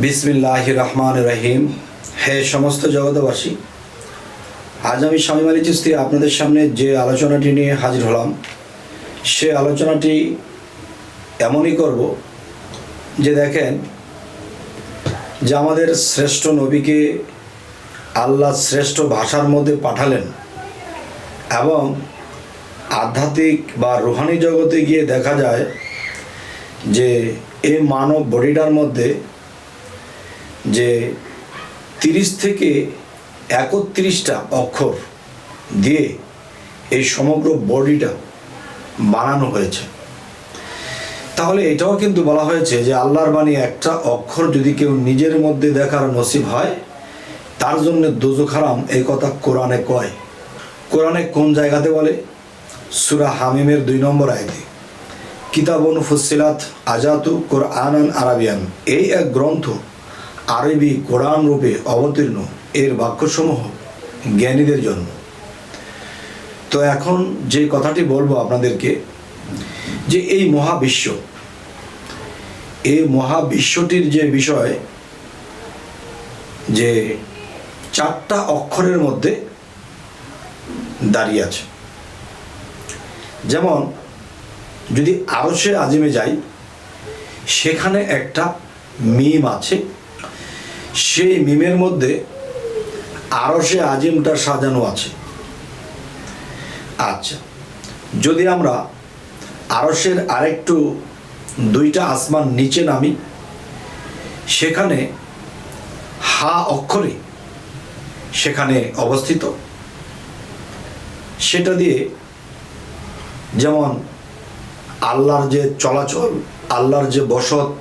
বিসমিল্লাহ রহমান রহিম হে সমস্ত জগতবাসী আজ আমি স্বামী মালি চিস্তি আপনাদের সামনে যে আলোচনাটি নিয়ে হাজির হলাম, সে আলোচনাটি এমনই করব যে দেখেন, যে আমাদের শ্রেষ্ঠ নবীকে আল্লাহ শ্রেষ্ঠ ভাষার মধ্যে পাঠালেন এবং আধ্যাত্মিক বা রুহানি জগতে গিয়ে দেখা যায় যে এই মানব বডিটার মধ্যে যে তিরিশ থেকে একত্রিশটা অক্ষর দিয়ে এই সমগ্র বডিটা বানানো হয়েছে। তাহলে এটাও কিন্তু বলা হয়েছে যে আল্লাহর বাণী একটা অক্ষর যদি কেউ নিজের মধ্যে দেখার নসিব হয়, তার জন্য দোজো খারাম এই কথা কোরআনে কয়। কোরআনে কোন জায়গাতে বলে? সুরা হামিমের দুই নম্বর আয়তে। কিতাবন ফুসিলাত আজাতু কোরআন আরাবিয়ান। এই এক গ্রন্থ আরবি কোরআন রূপে অবতীর্ণ এর বাক্যসমূহ জ্ঞানীদের জন্য। তো এখন যে কথাটি বলব আপনাদেরকে, যে এই মহাবিশ্ব, এই মহাবিশ্বটির যে বিষয়, যে চারটা অক্ষরের মধ্যে দাঁড়িয়ে আছে। যেমন, যদি আরশে আজিমে যাই, সেখানে একটা মিম আছে সেই মিমের মধ্যে আরশে আজিমটা সাজানো আছে। আচ্ছা যদি আমরা আরশের আরেকটু দুইটা আসমান নিচে নামি, সেখানে হা অক্ষরে সেখানে অবস্থিত, সেটা দিয়ে যেমন আল্লাহর যে চলাচল, আল্লাহর যে বসত,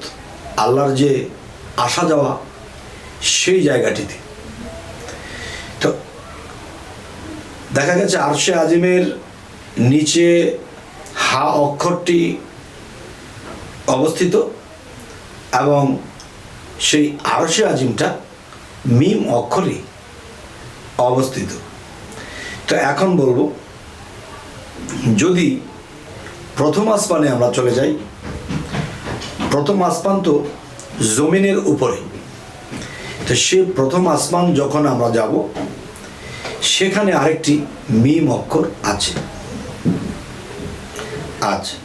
আল্লাহর যে আসা যাওয়া সেই জায়গাটিতে। তো দেখা গেছে আরশে আজিমের নিচে হা অক্ষরটি অবস্থিত এবং সেই আরশে আজিমটা মিম অক্ষরে অবস্থিত। তো এখন বলব, যদি প্রথম আসমানে আমরা চলে যাই, প্রথম আসমান তো জমিনের উপরে। তো সে প্রথম আসমান যখন আমরা যাব, সেখানে আরেকটি মিম অক্ষর আছে। আচ্ছা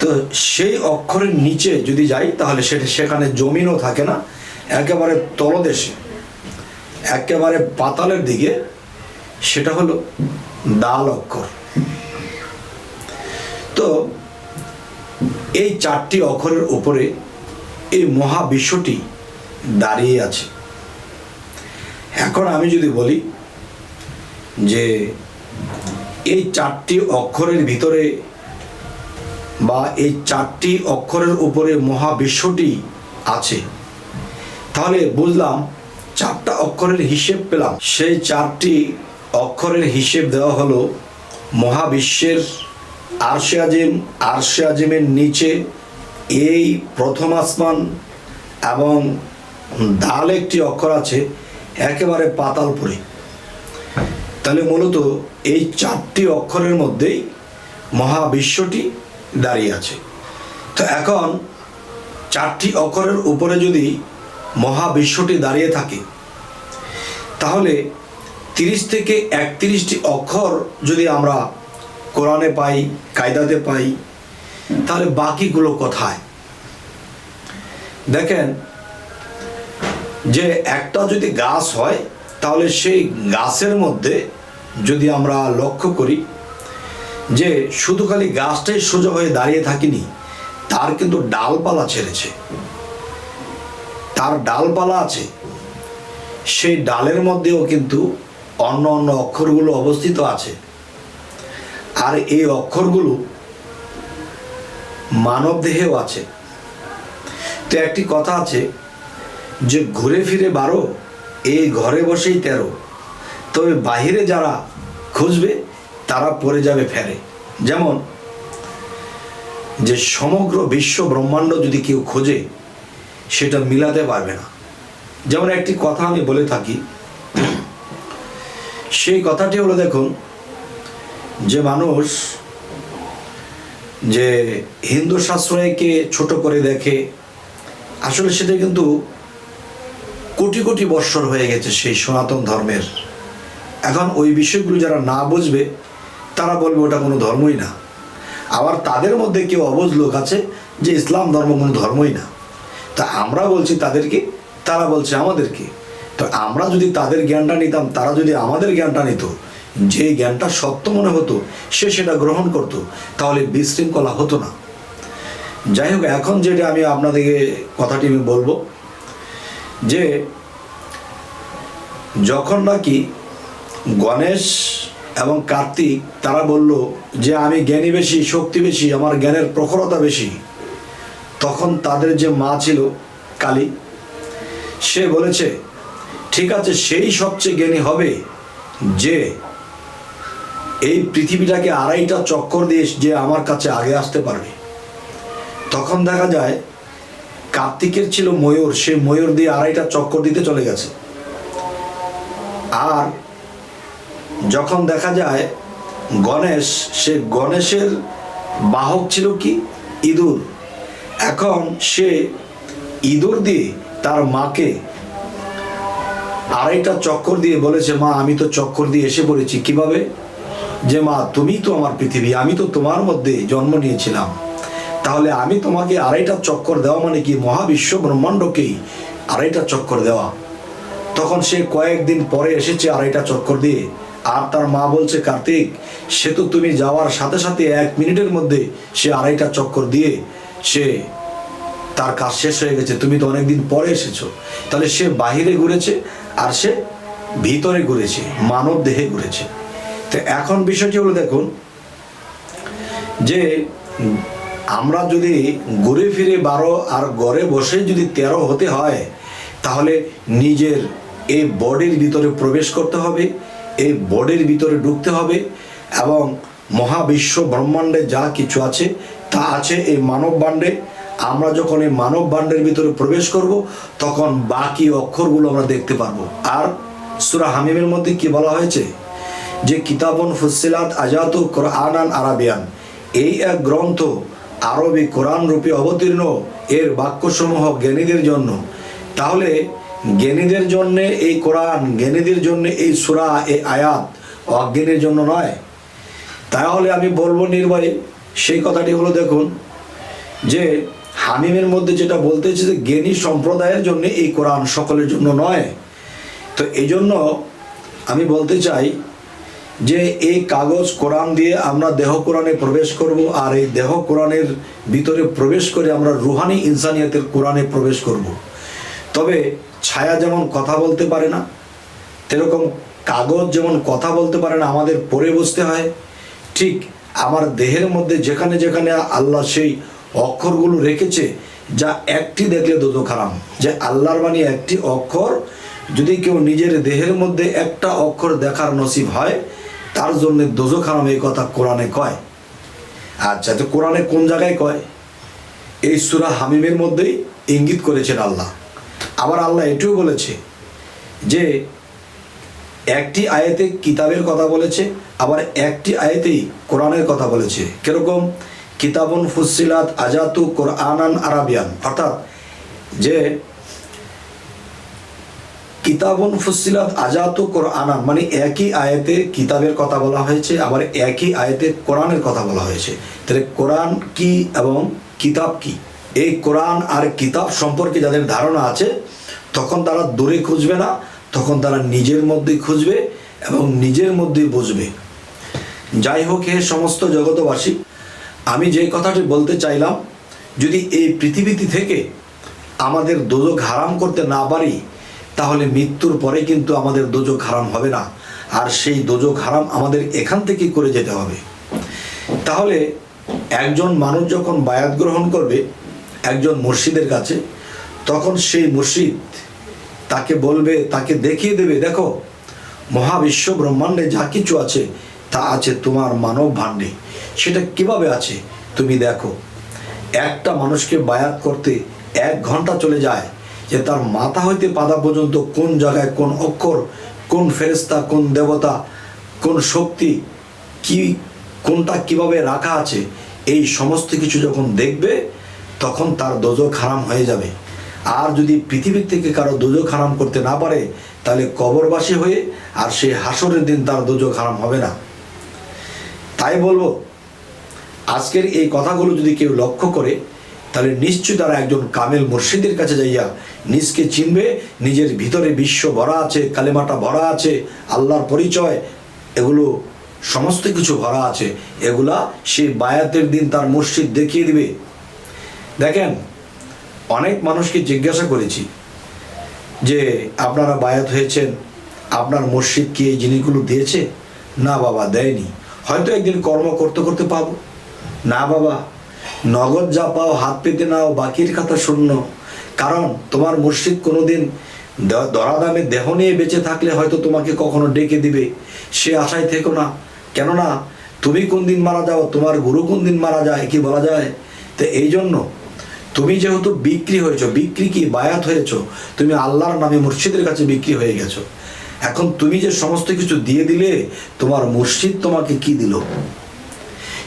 তো সেই অক্ষরের নিচে যদি যাই, তাহলে সেটা সেখানে জমিনও থাকে না, একেবারে তলদেশে। একেবারে পাতালের দিকে, সেটা হলো দাল অক্ষর। তো এই চারটি অক্ষরের উপরে এই মহাবিশ্বটি দাঁড়িয়ে আছে। এখন আমি যদি বলি যে এই চারটি অক্ষরের ভিতরে বা এই চারটি অক্ষরের উপরে মহাবিশ্বটি আছে, তাহলে বুঝলাম চারটা অক্ষরের হিসেব পেলাম। সেই চারটি অক্ষরের হিসেব দেওয়া হলো মহাবিশ্বের আরশে আজিম আরশে আজিমের নিচে এই প্রথম আসমান এবং দাল একটি অক্ষর আছে, একেবারে পাতালপুরে তাহলে মূলত এই চারটি অক্ষরের মধ্যেই মহাবিশ্বটি দাঁড়িয়ে আছে। তো এখন চারটি অক্ষরের উপরে যদি মহাবিশ্বটি দাঁড়িয়ে থাকে, তাহলে তিরিশ থেকে একত্রিশটি অক্ষর যদি আমরা কোরআনে পাই, কায়দাতে পাই, তাহলে বাকিগুলো কোথায়? দেখেন যে একটা যদি গাছ হয়, তাহলে সেই গাছের মধ্যে যদি আমরা লক্ষ্য করি যে শুধু খালি গাছটাই সোজা হয়ে দাঁড়িয়ে থাকিনি, তার কিন্তু ডালপালা ছেড়েছে। তার ডালপালা আছে। সেই ডালের মধ্যেও কিন্তু অন্য অন্য অক্ষরগুলো অবস্থিত আছে। আর এই অক্ষরগুলো মানব দেহেও আছে। তো একটি কথা আছে যে ঘুরে ফিরে বারো, এই ঘরে বসেই তেরো। তবে বাহিরে যারা খুঁজবে, তারা পড়ে যাবে ফেরে। যেমন, যে সমগ্র বিশ্ব ব্রহ্মাণ্ড যদি কেউ খোঁজে, সেটা মিলাতে পারবে না। যেমন একটি কথা আমি বলে থাকি, সেই কথাটি হলো দেখুন, যে মানুষ যে হিন্দু শাস্ত্রকে ছোট করে দেখে, আসলে সেটা কিন্তু কোটি কোটি বৎসর হয়ে গেছে সেই সনাতন ধর্মের। এখন ওই বিষয়গুলো যারা না বুঝবে, তারা বলবে ওটা কোনো ধর্মই না। আবার তাদের মধ্যে কেউ অবুঝ লোক আছে যে ইসলাম ধর্ম কোনো ধর্মই না। তা আমরা বলছি তাদেরকে, তারা বলছে আমাদেরকে। তো আমরা যদি তাদের জ্ঞানটা নিতাম, তারা যদি আমাদের জ্ঞানটা নিত, যে জ্ঞানটা সত্য মনে হতো, সে সেটা গ্রহণ করত, তাহলে বিশৃঙ্খলা হতো না। যাই হোক, এখন যেটা আমি আপনাদেরকে কথাটি আমি বলব যে যখন নাকি গণেশ এবং কার্তিক, তারা বলল যে আমি জ্ঞানী বেশি, শক্তি বেশি, আমার জ্ঞানের প্রখরতা বেশি। তখন তাদের যে মা ছিল কালী, সে বলেছে, ঠিক আছে, সেই সবচেয়ে জ্ঞানী হবে যে এই পৃথিবীটাকে আড়াইটা চক্কর দিয়ে যে আমার কাছে আগে আসতে পারবে। তখন দেখা যায় কার্তিকের ছিল ময়ূর, সে ময়ূর দিয়ে আড়াইটা চক্কর দিতে চলে গেছে। আর যখন দেখা যায়, গণেশ, সে গণেশের বাহক ছিল কি? ইঁদুর। এখন সে ইঁদুর দিয়ে তার মাকে আড়াইটা চক্কর দিয়ে বলেছে, মা, আমি তো চক্কর দিয়ে এসে পড়েছি। কীভাবে? যে মা, তুমি তো আমার পৃথিবী, আমি তো তোমার মধ্যে জন্ম নিয়েছিলাম। তাহলে আমি তোমাকে আড়াইটা চক্কর দেওয়া মানে কি মহাবিশ্ব ব্রহ্মাণ্ডকেই আড়াইটা চক্কর দেওয়া? তখন সে কয়েকদিন পরে এসেছে আড়াইটা চক্কর দিয়ে। আর তার মা বলছে, কার্তিক, সে তো তুমি যাওয়ার সাথে সাথে এক মিনিটের মধ্যে সে আড়াইটা চক্কর দিয়ে সে তার কাজ শেষ হয়ে গেছে। তুমি তো অনেকদিন পরে এসেছ। তাহলে সে বাহিরে ঘুরেছে আর সে ভিতরে ঘুরেছে, মানব দেহে ঘুরেছে। তো এখন বিষয়টি হলো দেখুন যে আমরা যদি ঘুরে ফিরে বারো আর ঘরে বসে যদি তেরো হতে হয়, তাহলে নিজের এই বডির ভিতরে প্রবেশ করতে হবে, এই বডির ভিতরে ঢুকতে হবে এবং মহাবিশ্ব ব্রহ্মাণ্ডে যা কিছু আছে, তা আছে এই মানব বাণ্ডে আমরা যখন এই মানব বাণ্ডের ভিতরে প্রবেশ করব, তখন বাকি অক্ষরগুলো আমরা দেখতে পারব। আর সুরা হামিমের মধ্যে কি বলা হয়েছে? যে কিতাবন ফুসিলাত আজাত কোরআনান আরাবিয়ান। এই এক গ্রন্থ আরবি কোরআন রূপে অবতীর্ণ এর বাক্যসমূহ জ্ঞানীদের জন্য। তাহলে জ্ঞানীদের জন্য এই কোরআন, জ্ঞানীদের জন্য এই সুরা, এই আয়াত অজ্ঞানীর জন্য নয়। তাহলে আমি বলব নির্বাহী সেই কথাটি হলো দেখুন, যে হামিমের মধ্যে যেটা বলতেছে যে জ্ঞানী সম্প্রদায়ের জন্য এই কোরআন সকলের জন্য নয়। তো এই জন্য আমি বলতে চাই যে এই কাগজ কোরআন দিয়ে আমরা দেহ কোরআনে প্রবেশ করব আর এই দেহ কোরআনের ভিতরে প্রবেশ করে আমরা রুহানি ইনসানিয়াতের কোরআনে প্রবেশ করব। তবে ছায়া যেমন কথা বলতে পারে না, সেরকম কাগজ যেমন কথা বলতে পারে না, আমাদের পড়ে বসতে হয়। ঠিক আমার দেহের মধ্যে যেখানে যেখানে আল্লাহ সেই অক্ষরগুলো রেখেছে, যা একটি দেখলে দুটো খারাম যে আল্লাহর বাণী একটি অক্ষর, যদি কেউ নিজের দেহের মধ্যে একটা অক্ষর দেখার নসিব হয় তার জন্য দোজো খারাম এই কথা কোরআনে কয়। আচ্ছা তো কোরআনে কোন জায়গায় কয়? এই সুরা হামিমের মধ্যেই ইঙ্গিত করেছেন আল্লাহ। আবার আল্লাহ এটিও বলেছে যে, একটি আয়াতে কিতাবের কথা বলেছে, আবার একটি আয়াতেই কোরআনের কথা বলেছে। কীরকম? কিতাবন ফুসিলাত আজাতু কোরআনান আরাবিয়ান। অর্থাৎ যে কিতাবুন ফুসিলাত আজাতু কোরআনান মানে একই আয়াতে কিতাবের কথা বলা হয়েছে, আবার একই আয়াতে কোরআনের কথা বলা হয়েছে। তাহলে কোরআন কি এবং কিতাব কি? এই কোরআন আর কিতাব সম্পর্কে যাদের ধারণা আছে, তখন তারা দূরে খুঁজবে না, তখন তারা নিজের মধ্যেই খুঁজবে এবং নিজের মধ্যেই বুঝবে। যাই হোক, হে সমস্ত জগতবাসী আমি যে কথাটি বলতে চাইলাম, যদি এই পৃথিবীতে থেকে আমাদের দোজক হারাম করতে না পারি তাহলে মৃত্যুর পরে কিন্তু আমাদের দোজক হারাম হবে না। আর সেই দোজক হারাম আমাদের এখান থেকে করে যেতে হবে। তাহলে একজন মানুষ যখন বায়াত গ্রহণ করবে, একজন মুর্শিদের কাছে, তখন সেই মুর্শিদ তাকে বলবে, তাকে দেখিয়ে দেবে, দেখো, মহাবিশ্ব ব্রহ্মাণ্ডে যা কিছু আছে, তা আছে তোমার মানব ভাণ্ডে। সেটা কীভাবে আছে? তুমি দেখো, একটা মানুষকে বায়াত করতে এক ঘণ্টা চলে যায়। যে তার মাথা হইতে পাদা পর্যন্ত কোন জায়গায় কোন অক্ষর, কোন ফেরেস্তা কোন দেবতা, কোন শক্তি, কি, কোনটা কীভাবে রাখা আছে, এই সমস্ত কিছু যখন দেখবে, তখন তার দোজক হারাম হয়ে যাবে। আর যদি পৃথিবীর থেকে কারও দুজক হারাম করতে না পারে, তাহলে কবরবাসী হয়ে আর সে হাসরের দিন তার দুজক হারাম হবে না। তাই বলব, আজকের এই কথাগুলো যদি কেউ লক্ষ্য করে তাহলে নিশ্চয়ই তারা একজন কামেল মুর্শিদের কাছে যাইয়া নিজকে চিনবে, নিজের ভিতরে বিশ্ব ভরা আছে, কালেমাটা ভরা আছে, আল্লাহর পরিচয়, এগুলো সমস্ত কিছু ভরা আছে, এগুলা সে বায়াতের দিন তার মসজিদ দেখিয়ে দিবে। দেখেন, অনেক মানুষকে জিজ্ঞাসা করেছি যে, আপনারা বায়াত হয়েছেন, আপনার মসজিদ কি এই জিনিসগুলো দিয়েছে? না বাবা, দেয়নি। হয়তো একদিন কর্ম করতে করতে পাবো। না বাবা নগদ যা পাও হাত পেতে নাও, বাকির খাতা শূন্য। কারণ তোমার মসজিদ কোনোদিন দরাদামে দেহ নিয়ে বেঁচে থাকলে হয়তো তোমাকে কখনো ডেকে দিবে। সে আশায় থেকো না। কেননা তুমি কোন দিন মারা যাও, তোমার গুরু কোন দিন মারা যায়, কি বলা যায়? তো এই জন্য তুমি যেহেতু বিক্রি হয়েছো, বিক্রি কি? বায়াত হয়েছো। তুমি আল্লাহর নামে মুর্শিদের কাছে বিক্রি হয়ে গেছো। এখন তুমি যে সমস্ত কিছু দিয়ে দিলে, তোমার মুর্শিদ তোমাকে কি দিল?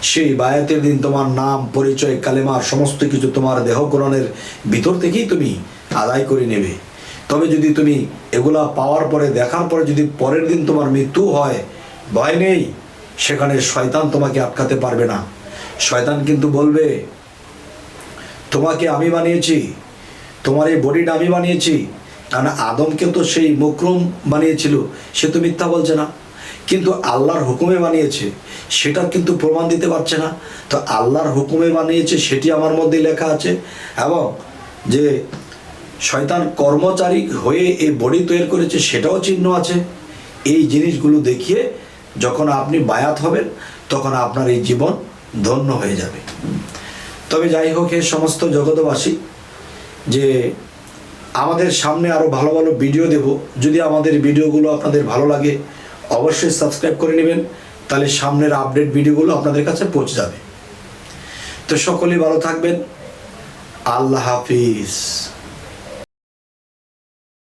সেই বায়াতের দিন তোমার নাম, পরিচয়, কালেমার সমস্ত কিছু তোমার দেহ কোরআনের ভিতর থেকেই তুমি আদায় করে নেবে। তবে যদি তুমি এগুলা পাওয়ার পরে, দেখার পরে যদি পরের দিন তোমার মৃত্যু হয়, ভয় নেই, সেখানে শয়তান তোমাকে আটকাতে পারবে না। শয়তান কিন্তু বলবে, তোমাকে আমি বানিয়েছি, তোমার এই বডিটা আমি বানিয়েছি। কারণ আদমকে তো সেই মুকরম বানিয়েছিল, সে তো মিথ্যা বলছে না। কিন্তু আল্লাহর হুকুমে বানিয়েছে সেটার কিন্তু প্রমাণ দিতে পারছে না। তো আল্লাহর হুকুমে বানিয়েছে, সেটি আমার মধ্যে লেখা আছে। এবং যে শয়তান কর্মচারী হয়ে এই বডি তৈরি করেছে, সেটাও চিহ্ন আছে। এই জিনিসগুলো দেখিয়ে যখন আপনি বায়াত হবেন, তখন আপনার এই জীবন ধন্য হয়ে যাবে। তবে যাই হোক এই সমস্ত জগতবাসী যে আমাদের সামনে আরও ভালো ভালো ভিডিও দেব, যদি আমাদের ভিডিওগুলো আপনাদের ভালো লাগে অবশ্যই সাবস্ক্রাইব করে নেবেন, তাহলে সামনের আপডেট ভিডিওগুলো আপনাদের কাছে পৌঁছে যাবে। তো সকলেই ভালো থাকবেন। আল্লাহ হাফিজ।